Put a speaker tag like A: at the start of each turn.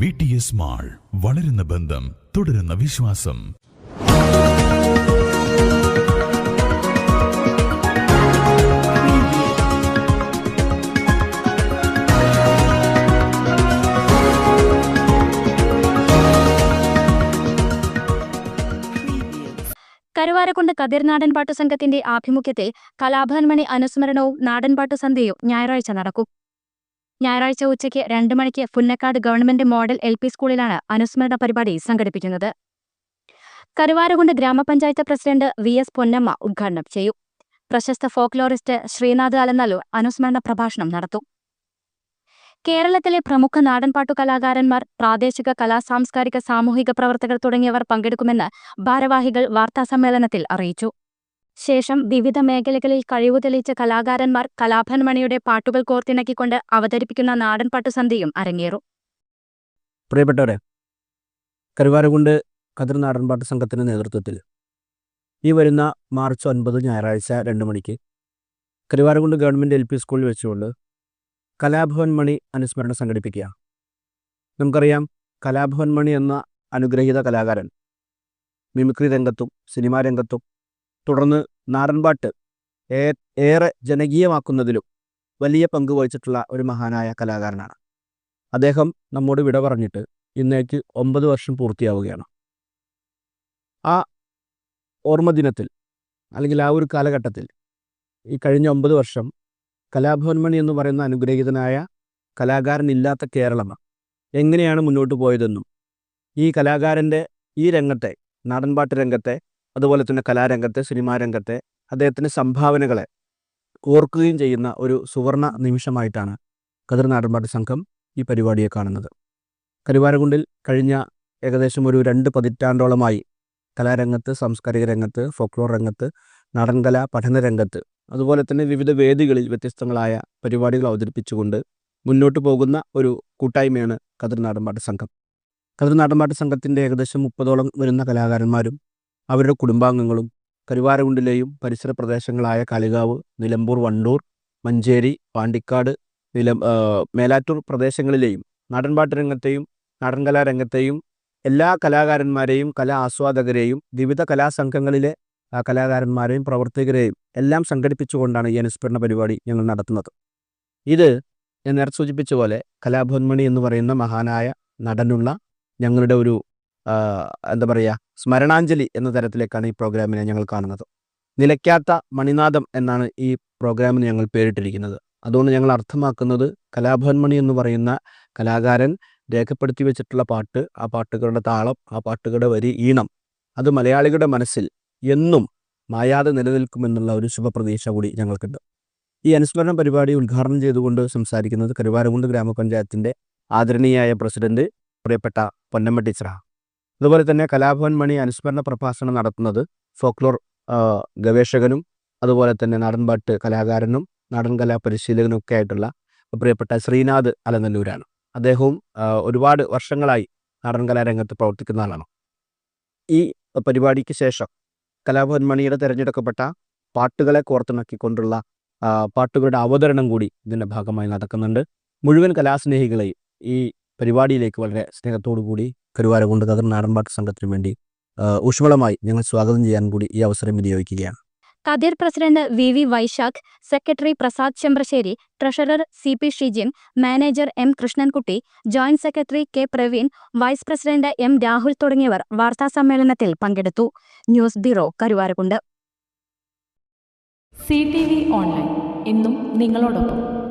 A: V T S mall വളരുന്ന ബന്ധം തുടരുന്ന വിശ്വാസം.
B: കരുവാരക്കുണ്ട് കതിർ നാടൻപാട്ടു സംഘത്തിന്റെ ആഭിമുഖ്യത്തിൽ കലാഭവൻ മണി അനുസ്മരണവും നാടൻപാട്ടു സന്ധ്യയും ഞായറാഴ്ച നടക്കും. ഞായറാഴ്ച ഉച്ചയ്ക്ക് രണ്ട് മണിക്ക് Punnakkad government model L P സ്കൂളിലാണ് അനുസ്മരണ പരിപാടി സംഘടിപ്പിക്കുന്നത്. കരുവാരകുണ്ട് ഗ്രാമപഞ്ചായത്ത് പ്രസിഡന്റ് വി എസ് പൊന്നമ്മ ഉദ്ഘാടനം ചെയ്യും. പ്രശസ്ത ഫോക്ലോറിസ്റ്റ് ശ്രീനാഥ് അലനല്ലൂർ അനുസ്മരണ പ്രഭാഷണം നടത്തും. കേരളത്തിലെ പ്രമുഖ നാടൻപാട്ടു കലാകാരന്മാർ പ്രാദേശിക കലാ സാംസ്കാരിക സാമൂഹിക പ്രവർത്തകർ തുടങ്ങിയവർ പങ്കെടുക്കുമെന്ന് ഭാരവാഹികൾ വാർത്താസമ്മേളനത്തിൽ അറിയിച്ചു. ശേഷം വിവിധ മേഖലകളിൽ കഴിവു തെളിയിച്ച കലാകാരന്മാർ കലാഭൻമണിയുടെ പാട്ടുകൾ കോർത്തിണക്കിക്കൊണ്ട് അവതരിപ്പിക്കുന്ന നാടൻപാട്ടു സന്ധ്യയും അരങ്ങേറും.
C: പ്രിയപ്പെട്ടവരെ കരുവാരകുണ്ട് കതിർ നാടൻപാട്ട് സംഘത്തിന്റെ നേതൃത്വത്തിൽ ഈ വരുന്ന മാർച്ച് ഒൻപത് ഞായറാഴ്ച രണ്ട് മണിക്ക് കരുവാരകുണ്ട് ഗവൺമെന്റ് എൽ പി സ്കൂളിൽ വെച്ചുകൊണ്ട് കലാഭവൻ മണി അനുസ്മരണം സംഘടിപ്പിക്കുക. നമുക്കറിയാം കലാഭവൻ മണി എന്ന അനുഗ്രഹീത കലാകാരൻ മിമിക്രി രംഗത്തും സിനിമാ രംഗത്തും തുടർന്ന് നാടൻപാട്ട് ഏറെ ജനകീയമാക്കുന്നതിലും വലിയ പങ്ക് വഹിച്ചിട്ടുള്ള ഒരു മഹാനായ കലാകാരനാണ്. അദ്ദേഹം നമ്മോട് വിട പറഞ്ഞിട്ട് ഇന്നേക്ക് ഒമ്പത് വർഷം പൂർത്തിയാവുകയാണ്. ആ ഓർമ്മ ദിനത്തിൽ അല്ലെങ്കിൽ ആ ഒരു കാലഘട്ടത്തിൽ ഈ കഴിഞ്ഞ ഒമ്പത് വർഷം കലാഭവൻമണി എന്ന് പറയുന്ന അനുഗ്രഹീതനായ കലാകാരനില്ലാത്ത കേരളം എങ്ങനെയാണ് മുന്നോട്ട് പോയതെന്നും ഈ കലാകാരന്റെ ഈ രംഗത്തെ നാടൻപാട്ട് രംഗത്തെ അതുപോലെ തന്നെ കലാരംഗത്തെ സിനിമാ രംഗത്തെ അദ്ദേഹത്തിന്റെ സംഭാവനകളെ ഓർക്കുകയും ചെയ്യുന്ന ഒരു സുവർണ നിമിഷമായിട്ടാണ് കതിർ നാടൻപാട്ട് സംഘം ഈ പരിപാടിയെ കാണുന്നത്. കരുവാരകുണ്ടിൽ കഴിഞ്ഞ ഏകദേശം ഒരു രണ്ട് പതിറ്റാണ്ടോളമായി കലാരംഗത്ത് സാംസ്കാരിക രംഗത്ത് ഫോക്ലോർ രംഗത്ത് നടൻകല പഠന രംഗത്ത് അതുപോലെ തന്നെ വിവിധ വേദികളിൽ വ്യത്യസ്തങ്ങളായ പരിപാടികൾ അവതരിപ്പിച്ചുകൊണ്ട് മുന്നോട്ട് പോകുന്ന ഒരു കൂട്ടായ്മയാണ് കതിർ നാടൻപാട്ട് സംഘം. കതിർ നാടൻപാട്ട് സംഘത്തിന്റെ ഏകദേശം മുപ്പതോളം വരുന്ന കലാകാരന്മാരും അവരുടെ കുടുംബാംഗങ്ങളും കരുവാരകുണ്ടിലെയും പരിസര പ്രദേശങ്ങളായ കാളികാവ് നിലമ്പൂർ വണ്ടൂർ മഞ്ചേരി പാണ്ടിക്കാട് നിലം മേലാറ്റൂർ പ്രദേശങ്ങളിലെയും നാടൻപാട്ട് രംഗത്തെയും നാടൻകലാ എല്ലാ കലാകാരന്മാരെയും കലാ ആസ്വാദകരെയും വിവിധ കലാസംഘങ്ങളിലെ കലാകാരന്മാരെയും പ്രവർത്തകരെയും എല്ലാം സംഘടിപ്പിച്ചുകൊണ്ടാണ് ഈ അനുസ്മരണ പരിപാടി ഞങ്ങൾ നടത്തുന്നത്. ഇത് ഞാൻ നേരത്തെ സൂചിപ്പിച്ച പോലെ കലാഭവൻമണി എന്ന് പറയുന്ന മഹാനായ നടനുള്ള ഞങ്ങളുടെ ഒരു എന്താ പറയുക സ്മരണാഞ്ജലി എന്ന തരത്തിലേക്കാണ് ഈ പ്രോഗ്രാമിനെ ഞങ്ങൾ കാണുന്നത്. നിലയ്ക്കാത്ത മണിനാഥം എന്നാണ് ഈ പ്രോഗ്രാമിന് ഞങ്ങൾ പേരിട്ടിരിക്കുന്നത്. അതുകൊണ്ട് ഞങ്ങൾ അർത്ഥമാക്കുന്നത് കലാഭവൻ മണി എന്ന് പറയുന്ന കലാകാരൻ രേഖപ്പെടുത്തി വെച്ചിട്ടുള്ള പാട്ട് ആ പാട്ടുകളുടെ താളം ആ പാട്ടുകളുടെ വരി ഈണം അത് മലയാളികളുടെ മനസ്സിൽ എന്നും മായാതെ നിലനിൽക്കുമെന്നുള്ള ഒരു ശുഭപ്രതീക്ഷ കൂടി ഞങ്ങൾക്കുണ്ട്. ഈ അനുസ്മരണ പരിപാടി ഉദ്ഘാടനം ചെയ്തുകൊണ്ട് സംസാരിക്കുന്നത് കരുവാരകുണ്ട് ഗ്രാമപഞ്ചായത്തിന്റെ ആദരണീയായ പ്രസിഡന്റ് പ്രിയപ്പെട്ട പൊന്നമ്മ ടീച്ചറാണ്. അതുപോലെ തന്നെ കലാഭവൻ മണി അനുസ്മരണ പ്രഭാഷണം നടത്തുന്നത് ഫോക്ലോർ ഗവേഷകനും അതുപോലെ തന്നെ നാടൻപാട്ട് കലാകാരനും നാടൻ കലാ പരിശീലകനും ഒക്കെ ആയിട്ടുള്ള പ്രിയപ്പെട്ട ശ്രീനാഥ് അലനല്ലൂരാണ്. അദ്ദേഹവും ഒരുപാട് വർഷങ്ങളായി നാടൻ കലാരംഗത്ത് പ്രവർത്തിക്കുന്ന ആളാണ്. ഈ പരിപാടിക്ക് ശേഷം കലാഭവൻ മണിയുടെ തിരഞ്ഞെടുക്കപ്പെട്ട പാട്ടുകളെ കോർത്തിണക്കിക്കൊണ്ടുള്ള പാട്ടുകളുടെ അവതരണം കൂടി ഇതിന്റെ ഭാഗമായി നടക്കുന്നുണ്ട്. മുഴുവൻ കലാസ്നേഹികളെയും ഈ പരിപാടിയിലേക്ക് വളരെ സ്നേഹത്തോടു കൂടി കരുവാരകുണ്ട് കതിർ നാടൻപാട്ട് സംഘത്തിന് വേണ്ടി ഊഷ്മളമായി ഞങ്ങൾ സ്വാഗതം ചെയ്യാൻ കൂടി ഈ അവസരം വിനിയോഗിക്കുകയാണ്.
B: Kathir president V V Vaishakh secretary Prasad Chemprassery treasurer C P Shijin manager M Krishnankutty joint secretary K Praveen vice president M Rahul തുടങ്ങിയവർ വാർത്താസമ്മേളനത്തിൽ പങ്കെടുത്തു. News bureau Karuvarakundu.
D: C T V online. ഇന്നും നിങ്ങളോടൊപ്പം.